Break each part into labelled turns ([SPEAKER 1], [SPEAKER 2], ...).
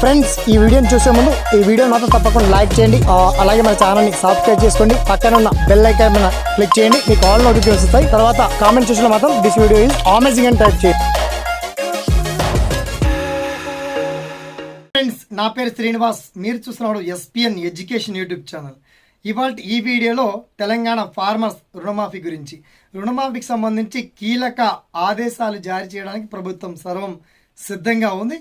[SPEAKER 1] Friends ఈ వీడియోని చూసే ముందు ఈ వీడియో మాత్రం తప్పకుండా లైక్ చేయండి. అలాగే మన ఛానల్ని సబ్స్క్రైబ్ చేసుకోండి. పక్కన ఉన్న బెల్ ఐకాన్ మీద క్లిక్ చేయండి. మీకు ఆల్ నోటిఫికేషన్ వస్తాయి. తర్వాత కామెంట్ చూసిన మాత్రం దిస్ వీడియో ఈజ్ అమేజింగ్ అని టైప్ చేయండి. ఫ్రెండ్స్ నా పేరు శ్రీనివాస్. మీరు చూస్తున్నాడు ఎస్పిఎన్ ఎడ్యుకేషన్ యూట్యూబ్ ఛానల్ ఇవాళ ఈ వీడియోలో తెలంగాణ ఫార్మర్స్ రుణమాఫీ గురించి. రుణమాఫీకి సంబంధించి కీలక ఆదేశాలు జారీ చేయడానికి ప్రభుత్వం సర్వం సిద్ధంగా ఉంది.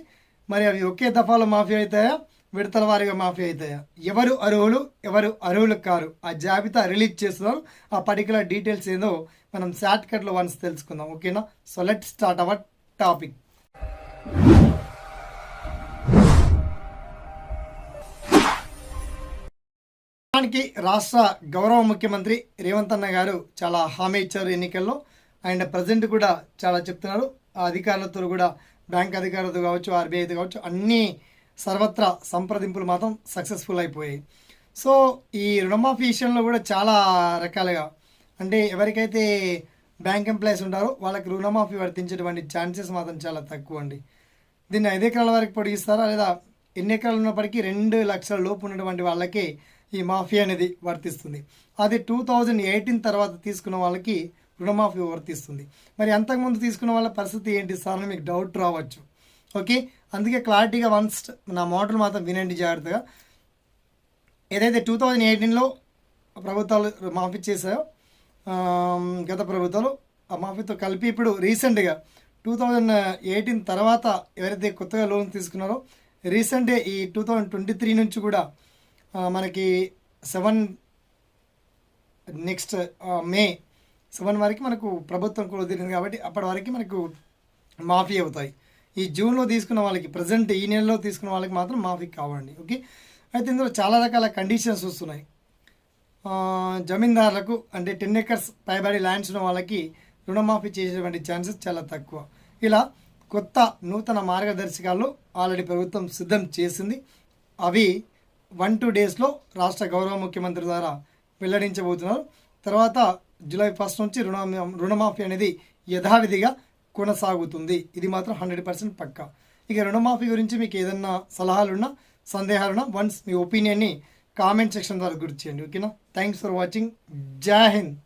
[SPEAKER 1] మరి అవి ఒకే దఫాలో మాఫీ అవుతాయా? విడతల వారీగా మాఫీ అవుతాయా? ఎవరు అర్హులు? ఎవరు అర్హులు కారు? ఆ జాబితా రిలీజ్ చేస్తున్నారు ఆ పర్టికులర్ డీటెయిల్స్ ఏదో మనం షార్ట్ కట్లో వన్స్ తెలుసుకుందాం. ఓకేనా so let start our topic దానికి రాష్ట్ర గౌరవ ముఖ్యమంత్రి రేవంత్ అన్న గారు చాలా హామీ ఇచ్చారు ఎన్నికల్లో. అండ్ ప్రజెంట్ కూడా చాలా చెప్తున్నారు. ఆ అధికారులతో కూడా బ్యాంక్ అధికారులతో కావచ్చు ఆర్బీఐతో కావచ్చు అన్ని సర్వత్రా సంప్రదింపులు మాత్రం సక్సెస్ఫుల్ అయిపోయాయి. సో ఈ రుణమాఫీ విషయంలో కూడా చాలా రకాలుగా అంటే ఎవరికైతే బ్యాంక్ ఎంప్లాయీస్ ఉంటారో వాళ్ళకి రుణమాఫీ వర్తించేటువంటి ఛాన్సెస్ మాత్రం చాలా తక్కువ అండి దీన్ని ఐదు ఎకరాల వరకు పొడిగిస్తారా? లేదా ఎన్ని ఎకరాలు ఉన్నప్పటికీ రెండు లక్షల లోపు ఉన్నటువంటి వాళ్ళకి ఈ మాఫీ అనేది వర్తిస్తుంది. అది టూ థౌజండ్ ఎయిటీన్ తర్వాత తీసుకున్న వాళ్ళకి రుణమాఫీ వర్తిస్తుంది. మరి అంతకుముందు తీసుకున్న వాళ్ళ పరిస్థితి ఏంటి? సార్ అని మీకు డౌట్ రావచ్చు. ఓకే అందుకే క్లారిటీగా వన్స్ నా మోడల్ మాత్రం వినండి జాగ్రత్తగా. ఏదైతే టూ థౌజండ్ ఎయిటీన్లో ప్రభుత్వాలు మాఫీ చేశాయో గత ప్రభుత్వాలు ఆ మాఫీతో కలిపి ఇప్పుడు రీసెంట్గా టూ థౌజండ్ ఎయిటీన్ తర్వాత ఎవరైతే కొత్తగా లోన్ తీసుకున్నారో రీసెంట్ ఈ టూ థౌజండ్ ట్వంటీ త్రీ నుంచి కూడా మనకి సెవెన్ నెక్స్ట్ మే సెవెన్ వరకు మనకు ప్రభుత్వం కుదిరింది కాబట్టి అప్పటి వరకు మనకు మాఫీ అవుతాయి. ఈ జూన్లో తీసుకున్న వాళ్ళకి ప్రజెంట్ ఈ నెలలో తీసుకున్న వాళ్ళకి మాత్రం మాఫీ కావండి. ఓకే? అయితే ఇందులో చాలా రకాల కండిషన్స్ వస్తున్నాయి. జమీందారులకు అంటే టెన్ ఎకర్స్ పైబడి ల్యాండ్స్ ఉన్న వాళ్ళకి రుణమాఫీ చేసేటువంటి ఛాన్సెస్ చాలా తక్కువ. ఇలా కొత్త నూతన మార్గదర్శకాలు ఆల్రెడీ ప్రభుత్వం సిద్ధం చేసింది. అవి వన్ టూ డేస్లో రాష్ట్ర గౌరవ ముఖ్యమంత్రి ద్వారా వెల్లడించబోతున్నారు. తర్వాత జూలై ఫస్ట్ నుంచి రుణ రుణమాఫీ అనేది యథావిధిగా కొనసాగుతుంది. ఇది మాత్రం హండ్రెడ్ పర్సెంట్ పక్కా. ఇక రుణమాఫీ గురించి మీకు ఏదన్నా సలహాలున్నా సందేహాలున్నా వన్స్ మీ ఒపీనియన్ని కామెంట్ సెక్షన్ ద్వారా గుర్తు చేయండి. ఓకేనా? థ్యాంక్స్ ఫర్ వాచింగ్ జై హింద్